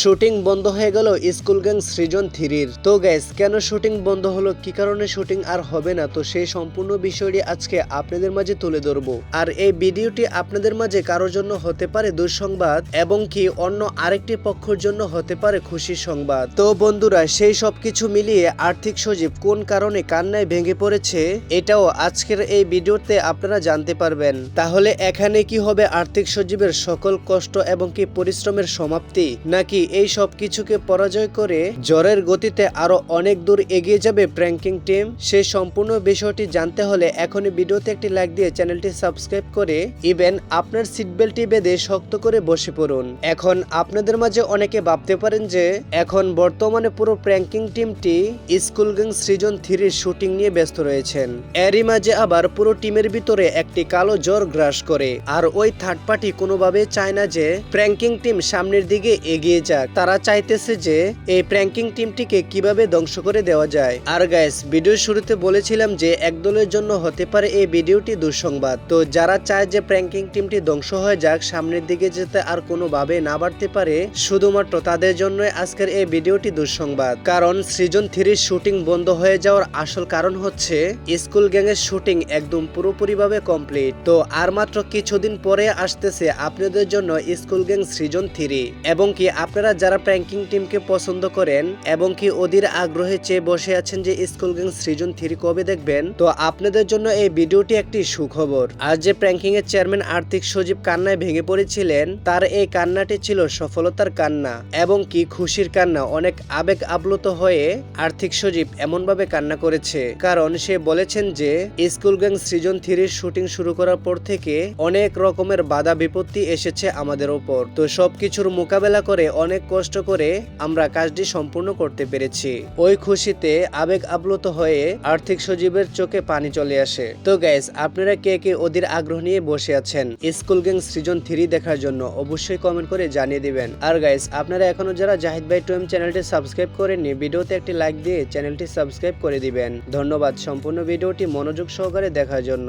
Shooting বন্ধ হয়ে গেল স্কুল গ্যাং সৃজন থ্রির। তো গ্যাস কেন শুটিং বন্ধ হলো? কি কারণে শুটিং আর হবে না? তো সেই সম্পূর্ণ বিষয়টি আজকে আপনাদের মাঝে তুলে ধরবো। আর এই ভিডিওটি আপনাদের মাঝে কারোর জন্য হতে পারে দুঃসংবাদ এবং কি অন্য আরেকটি পক্ষের জন্য হতে পারে খুশির সংবাদ। তো বন্ধুরা, সেই সব কিছু মিলিয়ে আর্থিক সজীব কোন কারণে কান্নায় ভেঙে পড়েছে, এটাও আজকের এই ভিডিওতে আপনারা জানতে পারবেন। তাহলে এখানে কি হবে আর্থিক সজীবের সকল কষ্ট এবং কি পরিশ্রমের সমাপ্তি? নাকি এই সব কিছুকে পরাজয় করে জ্বরের গতিতে আরও অনেক দূর এগিয়ে যাবে প্র্যাঙ্কিং টিম। সেই সম্পূর্ণ বিষয়টি জানতে হলে এখনই ভিডিওতে একটি লাইক দিয়ে চ্যানেলটি সাবস্ক্রাইব করে ইভেন আপনার সিট বেল্টটি বেঁধে শক্ত করে বসে পড়ুন। এখন আপনাদের মাঝে অনেকে ভাবতে পারেন যে, এখন বর্তমানে পুরো প্র্যাঙ্কিং টিমটি স্কুল গ্যাং সৃজন থ্রির শুটিং নিয়ে ব্যস্ত রয়েছেন। এরই মাঝে আবার পুরো টিমের ভিতরে একটি কালো জ্বর গ্রাস করে। আর ওই থার্ড পার্টি কোনোভাবে চায় না যে, প্র্যাঙ্কিং টিম সামনের দিকে এগিয়ে যাক, তারা চাইতেছে যে এই প্র্যাঙ্কিং টিমটিকে কীভাবে ধ্বংস করে দেওয়া যায়। আর গাইস ভিডিওর শুরুতে বলেছিলাম যে একদলের জন্য হতে পারে এই ভিডিওটি দুঃসংবাদ। তো যারা চায় যে প্র্যাঙ্কিং টিমটি ধ্বংস হয়ে যাক, সামনের দিকে যেতে আর কোনোভাবে না বাড়তে পারে, শুধুমাত্র তাদের জন্য আজকের এই ভিডিওটি দুঃসংবাদ। কারণ সৃজন থ্রির শুটিং বন্ধ হয়ে যাওয়ার আসল কারণ হচ্ছে, স্কুল গ্যাং এর শুটিং একদম পুরোপুরিভাবে কমপ্লিট। তো আর মাত্র কিছুদিন পরে আসতেছে আপনাদের জন্য স্কুল গ্যাং সৃজন থ্রি। এবং কি আপনারা যারা প্র্যাঙ্কিং টিমকে পছন্দ করেন এবং কি ওদের আগ্রহে চেয়ে বসে আছেন যে স্কুল গ্যাং সৃজন থ্রি কবে দেখবেন, তো আপনাদের জন্য এই ভিডিওটি একটি সুখবর। আজ যে প্র্যাঙ্কিং এর চেয়ারম্যান আর্থিক সজীব কান্নায় ভেঙে পড়েছিলেন, তার এই কান্নাটি ছিল সফলতার কান্না এবং কি খুশির কান্না। অনেক আবেগ আপ্লুত হয়ে আর্থিক সজীব এমনভাবে কান্না করেছে। কারণ সে বলেছেন যে, স্কুল গ্যাং সৃজন থ্রির শুটিং শুরু করার পর থেকে অনেক রকমের বাধা বিপত্তি এসেছে আমাদের ওপর। তো সবকিছুর মোকাবেলা করে অনেক কষ্ট করে আমরা কাজটি সম্পূর্ণ করতে পেরেছি। ওই খুশিতে আবেগ আপ্লুত হয়ে আর্থিক সজীবের চোখে পানি চলে আসে। তো গাইস আপনারা কে কে ওদের আগ্রহ নিয়ে বসে আছেন স্কুল গ্যাং সৃজন থ্রি দেখার জন্য অবশ্যই কমেন্ট করে জানিয়ে দিবেন। আর গাইস আপনারা এখনও যারা জাহিদ ভাই টুয়েম চ্যানেলটি সাবস্ক্রাইব করেননি, ভিডিওতে একটি লাইক দিয়ে চ্যানেলটি সাবস্ক্রাইব করে দিবেন। ধন্যবাদ সম্পূর্ণ ভিডিওটি মনোযোগ সহকারে দেখার জন্য।